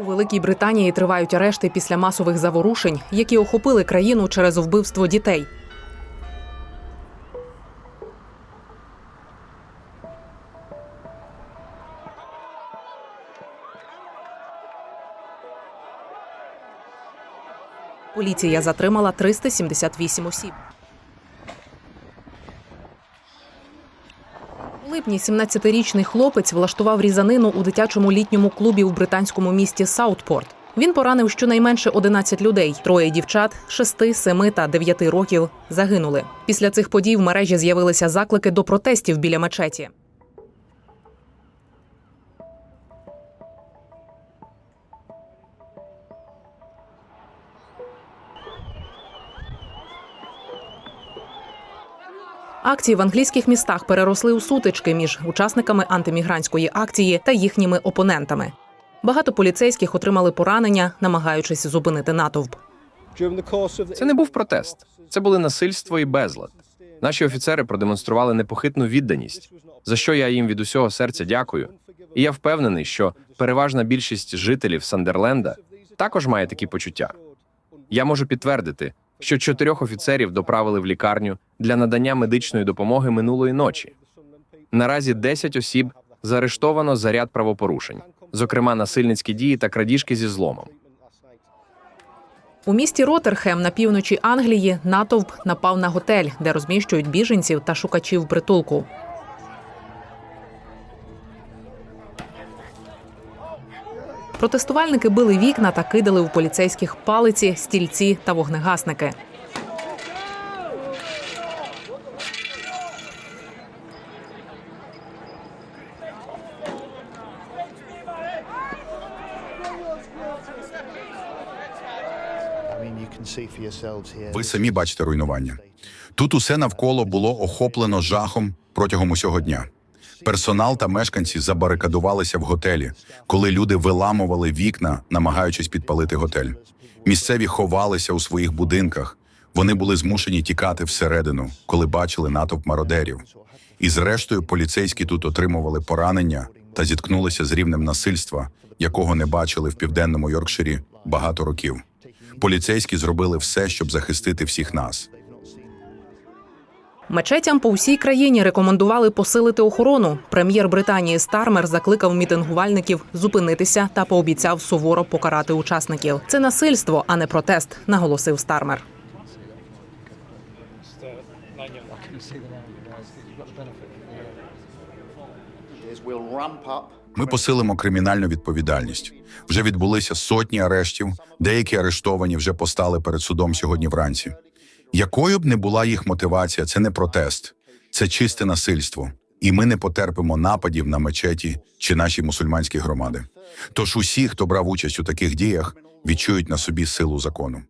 У Великій Британії тривають арешти після масових заворушень, які охопили країну через вбивство дітей. Поліція затримала 378 осіб. Липні 17-річний хлопець влаштував різанину у дитячому літньому клубі в британському місті Саутпорт. Він поранив щонайменше 11 людей. Троє дівчат 6, 7 та 9 років загинули. Після цих подій в мережі з'явилися заклики до протестів біля мечеті. Акції в англійських містах переросли у сутички між учасниками антимігрантської акції та їхніми опонентами. Багато поліцейських отримали поранення, намагаючись зупинити натовп. Це не був протест, це були насильство і безлад. Наші офіцери продемонстрували непохитну відданість, за що я їм від усього серця дякую. І я впевнений, що переважна більшість жителів Сандерленда також має такі почуття. Я можу підтвердити, що чотирьох офіцерів доправили в лікарню для надання медичної допомоги минулої ночі. Наразі 10 осіб заарештовано за ряд правопорушень, зокрема насильницькі дії та крадіжки зі зломом. У місті Ротерхем на півночі Англії натовп напав на готель, де розміщують біженців та шукачів притулку. Протестувальники били вікна та кидали у поліцейських палиці, стільці та вогнегасники. Ви самі бачите руйнування. Тут усе навколо було охоплено жахом протягом усього дня. Персонал та мешканці забарикадувалися в готелі, коли люди виламували вікна, намагаючись підпалити готель. Місцеві ховалися у своїх будинках. Вони були змушені тікати всередину, коли бачили натовп мародерів. І зрештою, поліцейські тут отримували поранення та зіткнулися з рівнем насильства, якого не бачили в південному Йоркширі багато років. Поліцейські зробили все, щоб захистити всіх нас. Мечетям по всій країні рекомендували посилити охорону. Прем'єр Британії Стармер закликав мітингувальників зупинитися та пообіцяв суворо покарати учасників. Це насильство, а не протест, наголосив Стармер. Ми посилимо кримінальну відповідальність. Вже відбулися сотні арештів. Деякі арештовані вже постали перед судом сьогодні вранці. Якою б не була їх мотивація, це не протест, це чисте насильство. І ми не потерпимо нападів на мечеті чи наші мусульманські громади. Тож усі, хто брав участь у таких діях, відчують на собі силу закону.